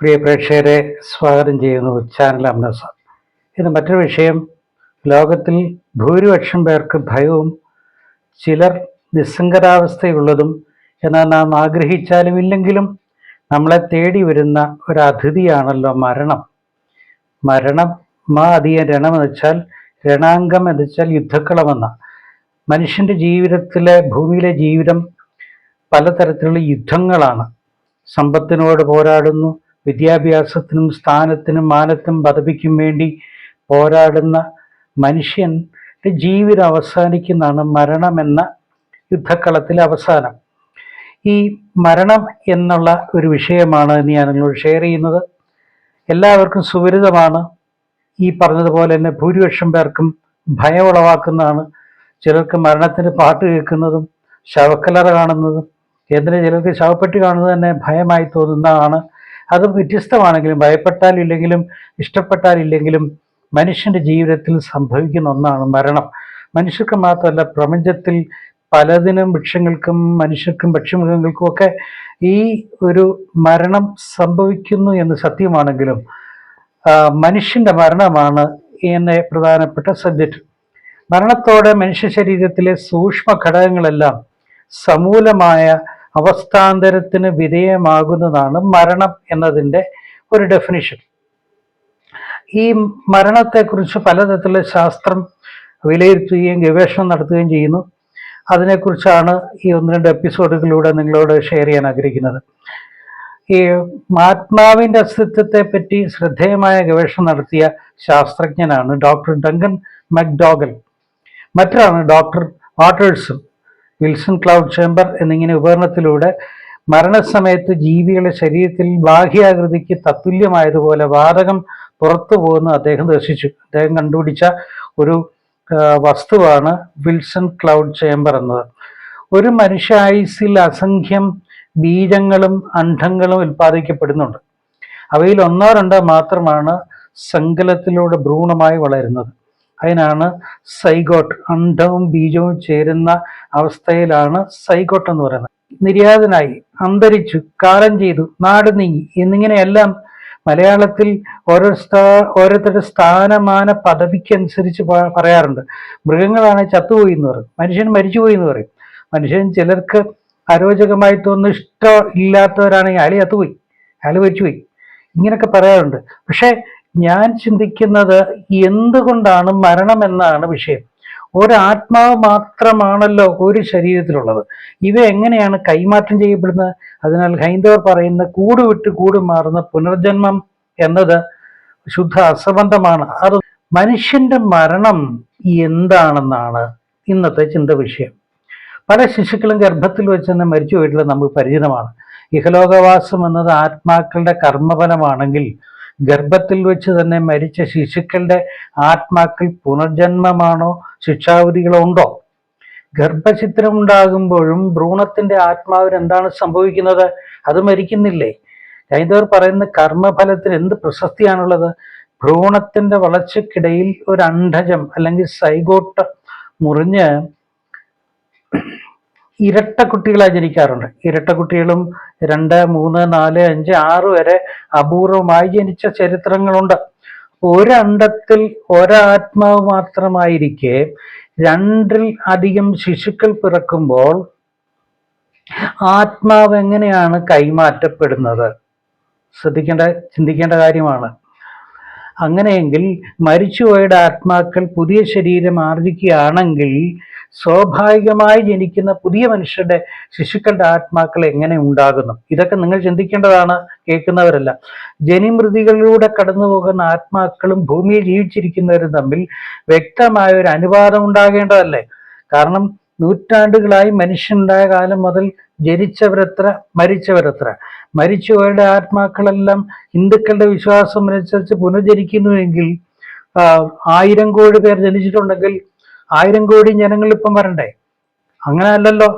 പ്രിയ പ്രേക്ഷകരെ സ്വാഗതം ചെയ്യുന്നു ചാനൽ അമ്നസ ഇന്ന് മറ്റൊരു വിഷയം ലോകത്തിൽ ഭൂരിപക്ഷം പേർക്ക് ഭയവും ചിലർ നിസ്സംഗരാവസ്ഥയുള്ളതും എന്നാൽ നാം ആഗ്രഹിച്ചാലും ഇല്ലെങ്കിലും നമ്മളെ തേടി വരുന്ന ഒരു അതിഥിയാണല്ലോ മരണം. മരണം മാ അധികം രണമെന്ന് വെച്ചാൽ രണാംഗം എന്ന് വെച്ചാൽ യുദ്ധക്കളമെന്ന. മനുഷ്യന്റെ ജീവിതത്തിലെ ഭൂമിയിലെ ജീവിതം പലതരത്തിലുള്ള യുദ്ധങ്ങളാണ്. സമ്പത്തിനോട് പോരാടുന്നു വിദ്യാഭ്യാസത്തിനും സ്ഥാനത്തിനും മാനത്തിനും പദവിക്കും വേണ്ടി പോരാടുന്ന മനുഷ്യന്റെ ജീവിതം അവസാനിക്കുന്നതാണ് മരണമെന്ന യുദ്ധക്കളത്തിലെ അവസാനം. ഈ മരണം എന്നുള്ള ഒരു വിഷയമാണ് ഞാൻ നിങ്ങളോട് ഷെയർ ചെയ്യുന്നത്. എല്ലാവർക്കും സുപരിതമാണ് ഈ പറഞ്ഞതുപോലെ തന്നെ ഭൂരിപക്ഷം പേർക്കും ഭയം ഉളവാക്കുന്നതാണ് ചിലർക്ക് മരണത്തിന് പാട്ട് കേൾക്കുന്നതും ശവക്കലറ കാണുന്നതും എന്തിന് ചിലർക്ക് ശവപ്പെട്ടി കാണുന്നത് തന്നെ ഭയമായി തോന്നുന്നതാണ്. അത് വ്യത്യസ്തമാണെങ്കിലും ഭയപ്പെട്ടാൽ ഇല്ലെങ്കിലും ഇഷ്ടപ്പെട്ടാൽ ഇല്ലെങ്കിലും മനുഷ്യന്റെ ജീവിതത്തിൽ സംഭവിക്കുന്ന ഒന്നാണ് മരണം. മനുഷ്യർക്ക് മാത്രമല്ല പ്രപഞ്ചത്തിൽ പലതിനും വൃക്ഷങ്ങൾക്കും മനുഷ്യർക്കും പക്ഷിമൃഗങ്ങൾക്കും ഒക്കെ ഈ ഒരു മരണം സംഭവിക്കുന്നു എന്ന് സത്യമാണെങ്കിലും മനുഷ്യന്റെ മരണമാണ് എന്നെ പ്രധാനപ്പെട്ട സബ്ജക്റ്റ് മരണത്തോടെ മനുഷ്യ ശരീരത്തിലെ സൂക്ഷ്മ ഘടകങ്ങളെല്ലാം സമൂലമായ അവസ്ഥാന്തരത്തിന് വിധേയമാകുന്നതാണ് മരണം എന്നതിന്റെ ഒരു ഡെഫിനിഷൻ ഈ മരണത്തെക്കുറിച്ച് പലതരത്തിലുള്ള ശാസ്ത്രം വിലയിരുത്തുകയും ഗവേഷണം നടത്തുകയും ചെയ്യുന്നു. അതിനെക്കുറിച്ചാണ് ഈ ഒന്ന് രണ്ട് എപ്പിസോഡുകളിലൂടെ നിങ്ങളോട് ഷെയർ ചെയ്യാൻ ആഗ്രഹിക്കുന്നത്. ഈ ആത്മാവിന്റെ അസ്തിത്വത്തെ പറ്റി ശ്രദ്ധേയമായ ഗവേഷണം നടത്തിയ ശാസ്ത്രജ്ഞനാണ് ഡോക്ടർ ഡങ്കൻ മക്ഡോഗൽ. മറ്റൊരാണ് ഡോക്ടർ വാട്ടേഴ്സും. വിൽസൺ ക്ലൗഡ് ചേംബർ എന്നിങ്ങനെ ഉപകരണത്തിലൂടെ മരണസമയത്ത് ജീവികളുടെ ശരീരത്തിൽ ബാഹ്യാകൃതിക്ക് തത്തുല്യമായതുപോലെ വാതകം പുറത്തു പോകുന്ന അദ്ദേഹം ദർശിച്ചു. അദ്ദേഹം കണ്ടുപിടിച്ച ഒരു വസ്തുവാണ് വിൽസൺ ക്ലൗഡ് ചേംബർ എന്നത്. ഒരു മനുഷ്യായുസിൽ അസംഖ്യം ബീജങ്ങളും അണ്ഡങ്ങളും ഉൽപ്പാദിക്കപ്പെടുന്നുണ്ട്. അവയിൽ ഒന്നോ രണ്ടോ മാത്രമാണ് സങ്കലത്തിലൂടെ ഭ്രൂണമായി വളരുന്നത്. അതിനാണ് സൈഗോട്ട് അണ്ടവും ബീജവും ചേരുന്ന അവസ്ഥയിലാണ് സൈഗോട്ട് എന്ന് പറയുന്നത്. നിര്യാതനായി അന്തരിച്ചു കാലം ചെയ്തു നാട് നീങ്ങി എന്നിങ്ങനെയെല്ലാം മലയാളത്തിൽ ഓരോ സ്ഥാ ഓരോരുത്തരുടെ സ്ഥാനമാന പദവിക്കനുസരിച്ച് പറയാറുണ്ട്. മൃഗങ്ങളാണ് ചത്തുപോയി എന്ന് പറയും. മനുഷ്യൻ മരിച്ചുപോയി എന്ന് പറയും. മനുഷ്യൻ ചിലർക്ക് അരോചകമായി തോന്നുന്ന ഇഷ്ടം ഇല്ലാത്തവരാണെങ്കിൽ അയാൾ ചത്തുപോയി അയാൾ മരിച്ചുപോയി. ഇങ്ങനെയൊക്കെ പറയാറുണ്ട്. പക്ഷേ ഞാൻ ചിന്തിക്കുന്നത് എന്തുകൊണ്ടാണ് മരണം എന്നാണ് വിഷയം. ഒരാത്മാവ് മാത്രമാണല്ലോ ഒരു ശരീരത്തിലുള്ളത്. ഇവ എങ്ങനെയാണ് കൈമാറ്റം ചെയ്യപ്പെടുന്നത്? അതിനാൽ ഹൈന്ദവർ പറയുന്ന കൂട് വിട്ട് കൂട് മാറുന്ന പുനർജന്മം എന്നത് ശുദ്ധ അസംബന്ധമാണ്. അത് മനുഷ്യന്റെ മരണം എന്താണെന്നാണ് ഇന്നത്തെ ചിന്ത വിഷയം. പല ശിശുക്കളും ഗർഭത്തിൽ വെച്ച് തന്നെ മരിച്ചു വീട്ടിൽ നമുക്ക് പരിചിതമാണ്. ഇഹലോകവാസം എന്നത് ആത്മാക്കളുടെ കർമ്മഫലമാണെങ്കിൽ ഗർഭത്തിൽ വെച്ച് തന്നെ മരിച്ച ശിശുക്കളുടെ ആത്മാക്കൾ പുനർജന്മമാണോ? ശിക്ഷാവിധികളോ ഉണ്ടോ ഗർഭചിത്രം ഉണ്ടാകുമ്പോഴും ഭ്രൂണത്തിന്റെ ആത്മാവിന് എന്താണ് സംഭവിക്കുന്നത്? അത് മരിക്കുന്നില്ലേ? ഹൈന്ദവർ പറയുന്ന കർമ്മഫലത്തിന് എന്ത് പ്രശസ്തിയാണുള്ളത്? ഭ്രൂണത്തിന്റെ വളർച്ചയ്ക്കിടയിൽ ഒരു അണ്ഡജം അല്ലെങ്കിൽ സൈഗോട്ട മുറിഞ്ഞ് ഇരട്ട കുട്ടികളായി ജനിക്കാറുണ്ട്. ഇരട്ട കുട്ടികളും രണ്ട് മൂന്ന് നാല് അഞ്ച് ആറ് വരെ അപൂർവമായി ജനിച്ച ചരിത്രങ്ങളുണ്ട്. ഒരണ്ടത്തിൽ ഒരാത്മാവ് മാത്രമായിരിക്കെ രണ്ടിൽ അധികം ശിശുക്കൾ പിറക്കുമ്പോൾ ആത്മാവ് എങ്ങനെയാണ് കൈമാറ്റപ്പെടുന്നത്? ശ്രദ്ധിക്കേണ്ട ചിന്തിക്കേണ്ട കാര്യമാണ്. അങ്ങനെയെങ്കിൽ മരിച്ചുപോയുടെ ആത്മാക്കൾ പുതിയ ശരീരം ആർജിക്കുകയാണെങ്കിൽ സ്വാഭാവികമായി ജനിക്കുന്ന പുതിയ മനുഷ്യരുടെ ശിശുക്കളുടെ ആത്മാക്കൾ എങ്ങനെ ഉണ്ടാകുന്നു? ഇതൊക്കെ നിങ്ങൾ ചിന്തിക്കേണ്ടതാണ് കേൾക്കുന്നവരല്ല. ജനിമൃതികളിലൂടെ കടന്നു പോകുന്ന ആത്മാക്കളും ഭൂമിയിൽ ജീവിച്ചിരിക്കുന്നവരും തമ്മിൽ വ്യക്തമായ ഒരു അനുപാതം ഉണ്ടാകേണ്ടതല്ലേ? കാരണം നൂറ്റാണ്ടുകളായി മനുഷ്യനുണ്ടായ കാലം മുതൽ ജനിച്ചവരത്ര മരിച്ചവരത്ര. മരിച്ചവരുടെ ആത്മാക്കളെല്ലാം ഹിന്ദുക്കളുടെ വിശ്വാസം അനുസരിച്ച് പുനർജനിക്കുന്നുവെങ്കിൽ ആയിരം കോടി പേർ ജനിച്ചിട്ടുണ്ടെങ്കിൽ ആയിരം കോടി ജനങ്ങൾ ഇപ്പം വരണ്ടേ? അങ്ങനെ അല്ലല്ലോ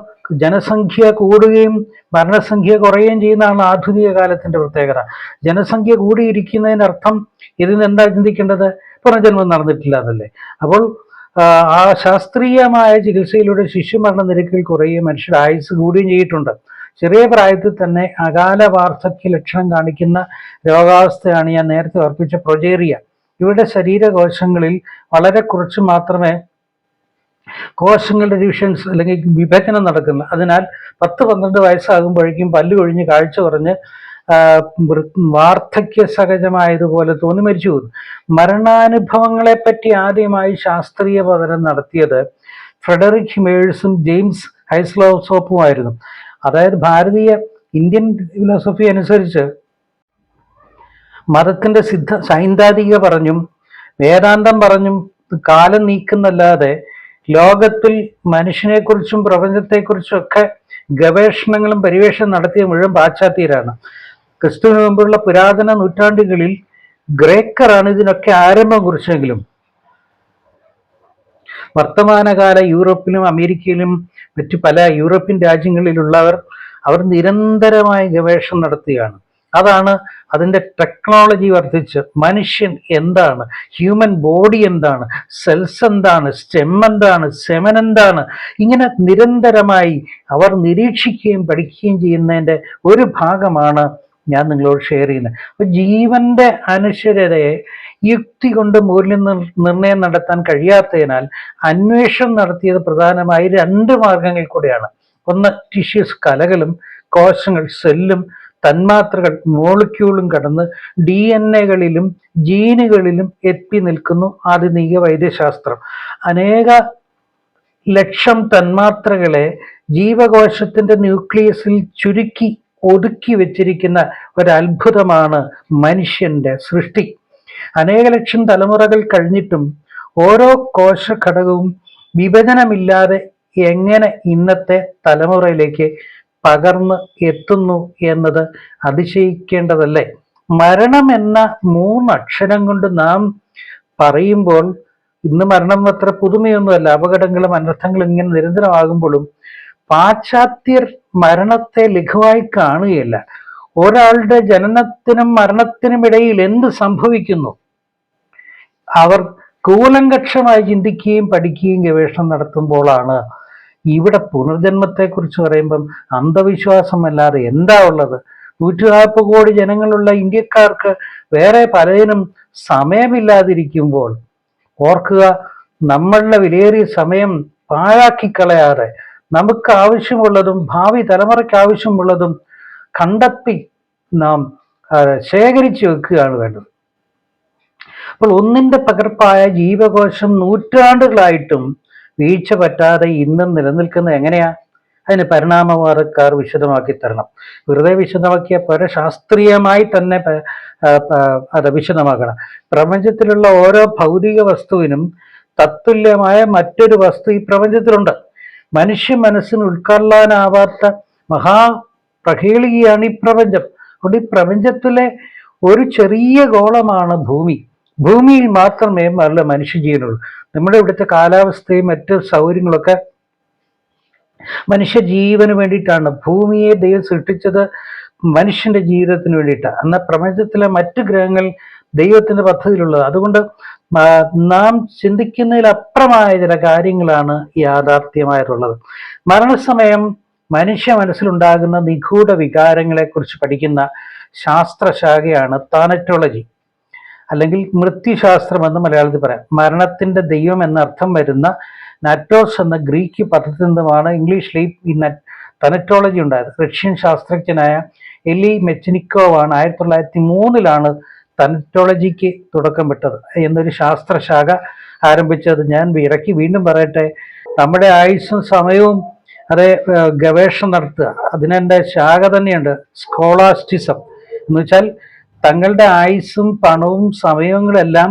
ജനസംഖ്യ കൂടുകയും മരണസംഖ്യ കുറയുകയും ചെയ്യുന്നതാണ് ആധുനിക കാലത്തിന്റെ പ്രത്യേകത. ജനസംഖ്യ കൂടിയിരിക്കുന്നതിനർത്ഥം ഇതിന് എന്താ ചിന്തിക്കേണ്ടത്? പുനർജന്മം നടന്നിട്ടില്ല എന്നല്ലേ. അപ്പോൾ ആ, ശാസ്ത്രീയമായ ചികിത്സയിലൂടെ ശിശുമരണ നിരക്കിൽ കുറയുകയും മനുഷ്യരുടെ ആയുസ് കൂടുകയും ചെയ്തിട്ടുണ്ട്. ചെറിയ പ്രായത്തിൽ തന്നെ അകാല വാർദ്ധക്യ ലക്ഷണം കാണിക്കുന്ന രോഗാവസ്ഥയാണ് ഞാൻ നേരത്തെ ഓർപ്പിച്ച പ്രൊജേറിയ. ഇവരുടെ ശരീരകോശങ്ങളിൽ വളരെ കുറച്ച് മാത്രമേ കോശങ്ങളുടെ ഡിവിഷൻസ് അല്ലെങ്കിൽ വിഭജനം നടക്കുന്നു അതിനാൽ പത്ത് പന്ത്രണ്ട് വയസ്സാകുമ്പോഴേക്കും പല്ല് കൊഴിഞ്ഞ് കാഴ്ച കുറഞ്ഞ് വാർദ്ധക്യ സഹജമായതുപോലെ തോന്നി മരിച്ചു മരണാനുഭവങ്ങളെ പറ്റി ആദ്യമായി ശാസ്ത്രീയ പഠനം നടത്തിയത് ഫ്രെഡറിക് ഹിമേഴ്സും ജെയിംസ് ഹൈസ്ലോസോപ്പും ആയിരുന്നു അതായത് ഭാരതീയ ഇന്ത്യൻ ഫിലോസഫി അനുസരിച്ച് മതത്തിന്റെ സിദ്ധ സൈദ്ധാന്തിക പറഞ്ഞും വേദാന്തം പറഞ്ഞും കാലം നീക്കുന്നല്ലാതെ ലോകത്തിൽ മനുഷ്യനെക്കുറിച്ചും പ്രപഞ്ചത്തെക്കുറിച്ചും ഒക്കെ ഗവേഷണങ്ങളും പരിവേഷണം നടത്തിയ മുഴുവൻ പാശ്ചാത്യരാണ്. ക്രിസ്തുവിന് മുമ്പുള്ള പുരാതന നൂറ്റാണ്ടുകളിൽ ഗ്രേക്കറാണ് ഇതിനൊക്കെ ആരംഭം കുറിച്ചെങ്കിലും വർത്തമാനകാല യൂറോപ്പിലും അമേരിക്കയിലും മറ്റു പല യൂറോപ്യൻ രാജ്യങ്ങളിലുള്ളവർ അവർ നിരന്തരമായ ഗവേഷണം നടത്തുകയാണ്. അതാണ് അതിന്റെ ടെക്നോളജി വർദ്ധിച്ച് മനുഷ്യൻ എന്താണ് ഹ്യൂമൻ ബോഡി എന്താണ് സെൽസ് എന്താണ് സ്റ്റെം എന്താണ് സെമൻ എന്താണ് ഇങ്ങനെ നിരന്തരമായി അവർ നിരീക്ഷിക്കുകയും പഠിക്കുകയും ചെയ്യുന്നതിന്റെ ഒരു ഭാഗമാണ് ഞാൻ നിങ്ങളോട് ഷെയർ ചെയ്യുന്നത്. അപ്പൊ ജീവന്റെ അനശ്വരതയെ യുക്തി കൊണ്ട് മൂല്യം നിർ- നിർണയം നടത്താൻ കഴിയാത്തതിനാൽ അന്വേഷണം നടത്തിയത് പ്രധാനമായി രണ്ട് മാർഗങ്ങളിൽ കൂടെയാണ്. ഒന്ന് ടിഷ്യൂസ് കലകളും കോശങ്ങൾ സെല്ലും തന്മാത്രകൾ മോളിക്യൂളും കടന്ന് ഡി എൻ എകളിലും ജീനുകളിലും എത്തി നിൽക്കുന്നു ആധുനിക വൈദ്യശാസ്ത്രം. അനേക ലക്ഷം തന്മാത്രകളെ ജീവകോശത്തിന്റെ ന്യൂക്ലിയസിൽ ചുരുക്കി ഒതുക്കി വെച്ചിരിക്കുന്ന ഒരത്ഭുതമാണ് മനുഷ്യന്റെ സൃഷ്ടി. അനേക ലക്ഷം തലമുറകൾ കഴിഞ്ഞിട്ടും ഓരോ കോശ ഘടകവും വിഭജനമില്ലാതെ എങ്ങനെ ഇന്നത്തെ തലമുറയിലേക്ക് പകർന്ന് എത്തുന്നു എന്നത് അതിശയിക്കേണ്ടതല്ലേ? മരണം എന്ന മൂന്നക്ഷരം കൊണ്ട് നാം പറയുമ്പോൾ ഇന്ന് മരണം അത്ര പുതുമയൊന്നുമല്ല. അപകടങ്ങളും അനർത്ഥങ്ങളും ഇങ്ങനെ നിരന്തരമാകുമ്പോഴും പാശ്ചാത്യർ മരണത്തെ ലഘുവായി കാണുകയില്ല. ഒരാളുടെ ജനനത്തിനും മരണത്തിനും ഇടയിൽ എന്ത് സംഭവിക്കുന്നു? അവർ കൂലങ്കക്ഷമായി ചിന്തിക്കുകയും പഠിക്കുകയും ഗവേഷണം നടത്തുമ്പോഴാണ് ഇവിടെ പുനർജന്മത്തെക്കുറിച്ച് പറയുമ്പം അന്ധവിശ്വാസം അല്ലാതെ എന്താ ഉള്ളത്? നൂറ്റി നാൽപ്പത് കോടി ജനങ്ങളുള്ള ഇന്ത്യക്കാർക്ക് വേറെ പലതിനും സമയമില്ലാതിരിക്കുമ്പോൾ ഓർക്കുക നമ്മളുടെ വിലയേറിയ സമയം പാഴാക്കി കളയാതെ നമുക്ക് ആവശ്യമുള്ളതും ഭാവി തലമുറയ്ക്ക് ആവശ്യമുള്ളതും കണ്ടെത്തി നാം ശേഖരിച്ചു വെക്കുകയാണ് വേണ്ടത്. അപ്പോൾ ഒന്നിന്റെ പകർപ്പായ ജീവകോശം നൂറ്റാണ്ടുകളായിട്ടും വീഴ്ച പറ്റാതെ ഇന്നും നിലനിൽക്കുന്നത് എങ്ങനെയാ? അതിന് പരിണാമവാദക്കാർ വിശദമാക്കി തരണം. വെറുതെ വിശദമാക്കിയ പോലെ ശാസ്ത്രീയമായി തന്നെ അത് വിശദമാക്കണം. പ്രപഞ്ചത്തിലുള്ള ഓരോ ഭൗതിക വസ്തുവിനും തത്തുല്യമായ മറ്റൊരു വസ്തു ഈ പ്രപഞ്ചത്തിലുണ്ട്. മനുഷ്യ മനസ്സിന് ഉൾക്കൊള്ളാനാവാത്ത മഹാ പ്രഹേളികയാണ് ഈ പ്രപഞ്ചം. അതുകൊണ്ട് ഈ പ്രപഞ്ചത്തിലെ ഒരു ചെറിയ ഗോളമാണ് ഭൂമി. ഭൂമിയിൽ മാത്രമേ നല്ല മനുഷ്യജീവനുള്ളൂ നമ്മുടെ ഇവിടുത്തെ കാലാവസ്ഥയും മറ്റ് സൗകര്യങ്ങളൊക്കെ മനുഷ്യജീവന് വേണ്ടിയിട്ടാണ്. ഭൂമിയെ ദൈവം സൃഷ്ടിച്ചത് മനുഷ്യന്റെ ജീവിതത്തിന് വേണ്ടിയിട്ടാണ്. എന്നാൽ പ്രപഞ്ചത്തിലെ മറ്റു ഗ്രഹങ്ങൾ ദൈവത്തിന്റെ പദ്ധതിയിലുള്ളത്. അതുകൊണ്ട് നാം ചിന്തിക്കുന്നതിലപ്പുറമായ ചില കാര്യങ്ങളാണ് യാഥാർത്ഥ്യമായിട്ടുള്ളത്. മരണസമയം മനുഷ്യ മനസ്സിലുണ്ടാകുന്ന നിഗൂഢ വികാരങ്ങളെക്കുറിച്ച് പഠിക്കുന്ന ശാസ്ത്രശാഖയാണ് താനറ്റോളജി അല്ലെങ്കിൽ മൃത്യുശാസ്ത്രം എന്ന് മലയാളത്തിൽ പറയാം. മരണത്തിന്റെ ദൈവം എന്ന അർത്ഥം വരുന്ന നാറ്റോസ് എന്ന ഗ്രീക്ക് പദത്തിൽ നിന്നുമാണ് ഇംഗ്ലീഷിൽ ഈ തനറ്റോളജി ഉണ്ടായത്. റഷ്യൻ ശാസ്ത്രജ്ഞനായ എലി മെച്ചിനിക്കോവാണ്. ആയിരത്തി തൊള്ളായിരത്തി മൂന്നിലാണ് തനറ്റോളജിക്ക് തുടക്കം വിട്ടത് എന്നൊരു ശാസ്ത്രശാഖ ആരംഭിച്ചത് ഞാൻ ഇറക്കി വീണ്ടും പറയട്ടെ നമ്മുടെ ആയുസ്സും സമയവും അതെ ഗവേഷണം നടത്തുക. അതിനെന്റെ ശാഖ തന്നെയുണ്ട് സ്കോളാസ്റ്റിസം. എന്ന് വെച്ചാൽ തങ്ങളുടെ ആയുസ്സും പണവും സമയങ്ങളെല്ലാം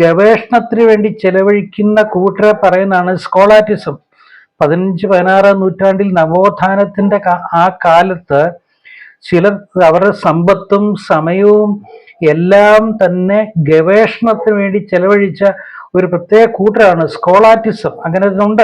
ഗവേഷണത്തിന് വേണ്ടി ചെലവഴിക്കുന്ന കൂട്ടരെ പറയുന്നതാണ് സ്കോളാറ്റിസം. പതിനഞ്ച് പതിനാറാം നൂറ്റാണ്ടിൽ നവോത്ഥാനത്തിന്റെ ആ കാലത്ത് ചിലർ അവരുടെ സമ്പത്തും സമയവും എല്ലാം തന്നെ ഗവേഷണത്തിന് വേണ്ടി ചെലവഴിച്ച ഒരു പ്രത്യേക കൂട്ടരാണ് സ്കോളാറ്റിസം. അങ്ങനെ ഉണ്ട്.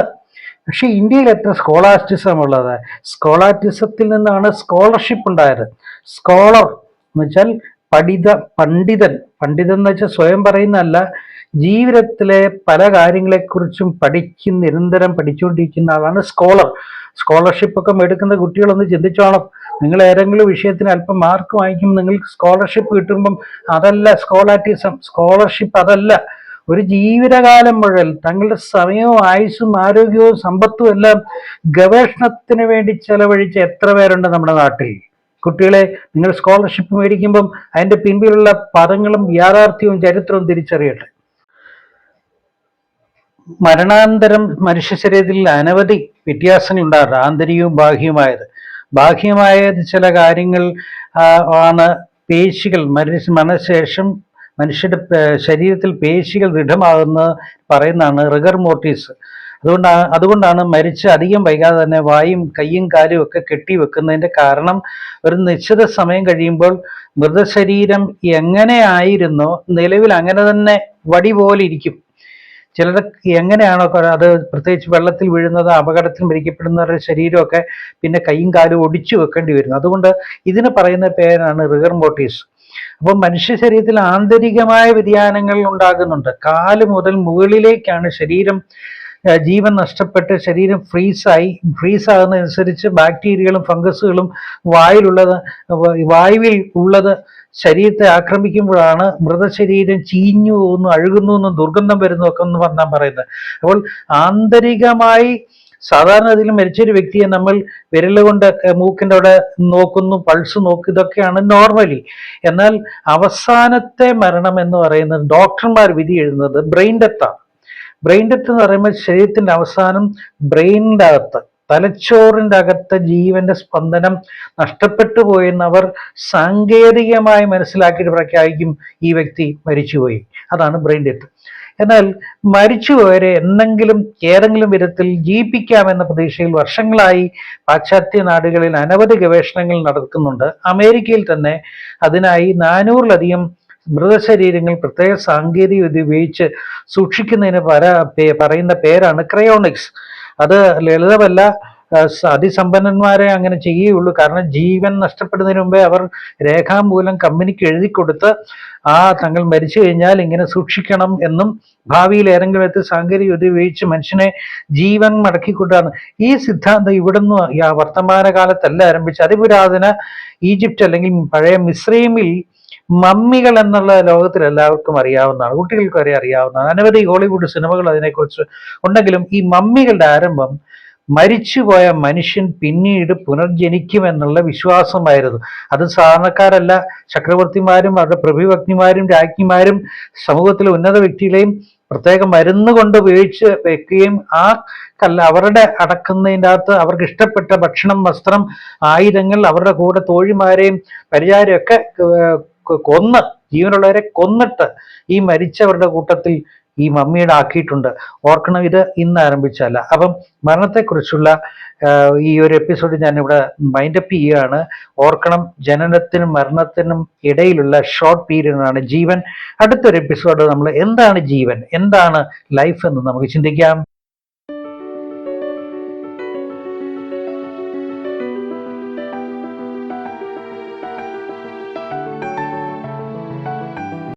പക്ഷെ ഇന്ത്യയിൽ എത്ര സ്കോളാറ്റിസം ഉള്ളത്? സ്കോളാറ്റിസത്തിൽ നിന്നാണ് സ്കോളർഷിപ്പ് ഉണ്ടായത്. സ്കോളർ എന്ന് വെച്ചാൽ പഠിത പണ്ഡിതൻ. പണ്ഡിതൻ എന്ന് വെച്ചാൽ സ്വയം പറയുന്നതല്ല ജീവിതത്തിലെ പല കാര്യങ്ങളെക്കുറിച്ചും പഠിക്കുന്ന നിരന്തരം പഠിച്ചുകൊണ്ടിരിക്കുന്ന ആളാണ് സ്കോളർ. സ്കോളർഷിപ്പ് ഒക്കെ എടുക്കുന്ന കുട്ടികളൊന്ന് ചിന്തിച്ചോണം നിങ്ങൾ ഏതെങ്കിലും വിഷയത്തിന് അല്പം മാർക്ക് വാങ്ങിക്കുമ്പോൾ നിങ്ങൾക്ക് സ്കോളർഷിപ്പ് കിട്ടുമ്പം അതല്ല സ്കോളാറ്റിസം സ്കോളർഷിപ്പ് അതല്ല. ഒരു ജീവിതകാലം മുഴുവൻ തങ്ങളുടെ സമയവും ആയുസ്സും ആരോഗ്യവും സമ്പത്തും എല്ലാം ഗവേഷണത്തിന് വേണ്ടി ചെലവഴിച്ച എത്ര പേരുണ്ട് നമ്മുടെ നാട്ടിൽ? കുട്ടികളെ നിങ്ങൾ സ്കോളർഷിപ്പ് മേടിക്കുമ്പം അതിന്റെ പിൻപിലുള്ള പദങ്ങളും യാഥാർത്ഥ്യവും ചരിത്രവും തിരിച്ചറിയട്ടെ. മരണാന്തരം മനുഷ്യ ശരീരത്തിൽ അനവധി വ്യത്യാസങ്ങൾ ഉണ്ടാകാറ് ആന്തരികവും ബാഹ്യവുമായത്. ബാഹ്യമായത് ചില കാര്യങ്ങൾ ആണ് പേശികൾ മനുഷ്യ മരണശേഷം മനുഷ്യരുടെ ശരീരത്തിൽ പേശികൾ ദൃഢമാകുന്ന പറയുന്നതാണ് റിഗർ മോർട്ടീസ് അതുകൊണ്ടാണ് അതുകൊണ്ടാണ് മരിച്ച് അധികം വൈകാതെ തന്നെ വായും കയ്യും കാലും ഒക്കെ കെട്ടി വെക്കുന്നതിന്റെ കാരണം ഒരു നിശ്ചിത സമയം കഴിയുമ്പോൾ മൃതശരീരം എങ്ങനെയായിരുന്നോ നിലവിൽ അങ്ങനെ തന്നെ വടി പോലെ ഇരിക്കും. ചിലർ എങ്ങനെയാണോ അത് പ്രത്യേകിച്ച് വെള്ളത്തിൽ വീഴുന്നത് അപകടത്തിൽ മരിക്കപ്പെടുന്നവരുടെ ശരീരമൊക്കെ പിന്നെ കൈയും കാലും ഒടിച്ചു വെക്കേണ്ടി വരുന്നു. അതുകൊണ്ട് ഇതിന് പറയുന്ന പേരാണ് റിഗർ മോട്ടീസ്. അപ്പം മനുഷ്യ ശരീരത്തിൽ ആന്തരികമായ വ്യതിയാനങ്ങൾ ഉണ്ടാകുന്നുണ്ട്. കാൽ മുതൽ മുകളിലേക്കാണ് ശരീരം ജീവൻ നഷ്ടപ്പെട്ട് ശരീരം ഫ്രീസായി. ഫ്രീസ് ആകുന്നതനുസരിച്ച് ബാക്ടീരിയകളും ഫംഗസുകളും വായിലുള്ളത് വായുവിൽ ഉള്ളത് ശരീരത്തെ ആക്രമിക്കുമ്പോഴാണ് മൃതശരീരം ചീഞ്ഞു പോകുന്നു അഴുകുന്നു എന്നും ദുർഗന്ധം വരുന്നു ഒക്കെ എന്ന് പറഞ്ഞാൽ പറയുന്നത്. അപ്പോൾ ആന്തരികമായി സാധാരണ ഇതിൽ മരിച്ചൊരു വ്യക്തിയെ നമ്മൾ വിരൽ കൊണ്ട് മൂക്കിന്റെ അവിടെ നോക്കുന്നു പൾസ് നോക്കി ഇതൊക്കെയാണ് നോർമലി. എന്നാൽ അവസാനത്തെ മരണം എന്ന് പറയുന്നത് ഡോക്ടർമാർ വിധി എഴുതുന്നത് ബ്രെയിൻ ഡെത്താണ്. ബ്രെയിൻ ഡെത്ത് എന്ന് പറയുമ്പോൾ ശരീരത്തിന്റെ അവസാനം ബ്രെയിനിന്റെ അകത്ത് തലച്ചോറിന്റെ അകത്ത് ജീവന്റെ സ്പന്ദനം നഷ്ടപ്പെട്ടു പോയെന്നവർ സാങ്കേതികമായി മനസ്സിലാക്കിയിട്ട് പ്രഖ്യാപിക്കും ഈ വ്യക്തി മരിച്ചുപോയി അതാണ് ബ്രെയിൻ ഡെത്ത് എന്നാൽ മരിച്ചുപോയവരെ എന്തെങ്കിലും ഏതെങ്കിലും വിധത്തിൽ ജീവിപ്പിക്കാമെന്ന പ്രതീക്ഷയിൽ വർഷങ്ങളായി പാശ്ചാത്യ നാടുകളിൽ അനവധി ഗവേഷണങ്ങൾ നടക്കുന്നുണ്ട്. അമേരിക്കയിൽ തന്നെ അതിനായി നാനൂറിലധികം മൃതശരീരങ്ങൾ പ്രത്യേക സാങ്കേതിക വിദ്യ ഉപയോഗിച്ച് സൂക്ഷിക്കുന്നതിന് പര പറയുന്ന പേരാണ് ക്രയോണിക്സ്. അത് ലളിതമല്ല അതിസമ്പന്നന്മാരെ അങ്ങനെ ചെയ്യുകയുള്ളൂ. കാരണം ജീവൻ നഷ്ടപ്പെടുന്നതിന് മുമ്പേ അവർ രേഖാമൂലം കമ്പനിക്ക് എഴുതി കൊടുത്ത് ആ തങ്ങൾ മരിച്ചു കഴിഞ്ഞാൽ ഇങ്ങനെ സൂക്ഷിക്കണം എന്നും ഭാവിയിൽ ഏതെങ്കിലും വിധത്തിൽ സാങ്കേതിക വിദ്യ ഉപയോഗിച്ച് മനുഷ്യനെ ജീവൻ മടക്കിക്കൊണ്ടാണ് ഈ സിദ്ധാന്തം ഇവിടുന്ന് വർത്തമാന കാലത്തല്ല ആരംഭിച്ച് അതിപുരാതന ഈജിപ്റ്റ് അല്ലെങ്കിൽ പഴയ മിസ്രൈമിൽ മമ്മികൾ എന്നുള്ള ലോകത്തിൽ എല്ലാവർക്കും അറിയാവുന്നതാണ് കുട്ടികൾക്ക് വരെ അറിയാവുന്നതാണ്. അനവധി ഹോളിവുഡ് സിനിമകൾ അതിനെക്കുറിച്ച് ഉണ്ടെങ്കിലും ഈ മമ്മികളുടെ ആരംഭം മരിച്ചുപോയ മനുഷ്യൻ പിന്നീട് പുനർജനിക്കുമെന്നുള്ള വിശ്വാസമായിരുന്നു. അത് സാധാരണക്കാരല്ല ചക്രവർത്തിമാരും അവരുടെ പ്രഭുഭക്തിമാരും രാജ്ഞിമാരും സമൂഹത്തിലെ ഉന്നത വ്യക്തികളെയും പ്രത്യേക മരുന്ന് കൊണ്ട് ഉപയോഗിച്ച് വെക്കുകയും ആ കല്ല അവരുടെ അടക്കുന്നതിന്റെ അകത്ത് അവർക്ക് ഇഷ്ടപ്പെട്ട ഭക്ഷണം വസ്ത്രം ആയുധങ്ങൾ അവരുടെ കൂടെ തോഴിമാരെയും പരിചാരമൊക്കെ കൊന്ന് ജീവനുള്ളവരെ കൊന്നിട്ട് ഈ മരിച്ചവരുടെ കൂട്ടത്തിൽ ഈ മമ്മിയുടെ ആക്കിയിട്ടുണ്ട്. ഓർക്കണം ഇത് ഇന്ന് ആരംഭിച്ചല്ല അപ്പം മരണത്തെക്കുറിച്ചുള്ള ഈ ഒരു എപ്പിസോഡ് ഞാനിവിടെ മൈൻഡപ്പ് ചെയ്യുകയാണ്. ഓർക്കണം ജനനത്തിനും മരണത്തിനും ഇടയിലുള്ള ഷോർട്ട് പീരീഡാണ് ജീവൻ. അടുത്തൊരു എപ്പിസോഡ് നമ്മൾ എന്താണ് ജീവൻ? എന്താണ് ലൈഫ് എന്ന് നമുക്ക് ചിന്തിക്കാം.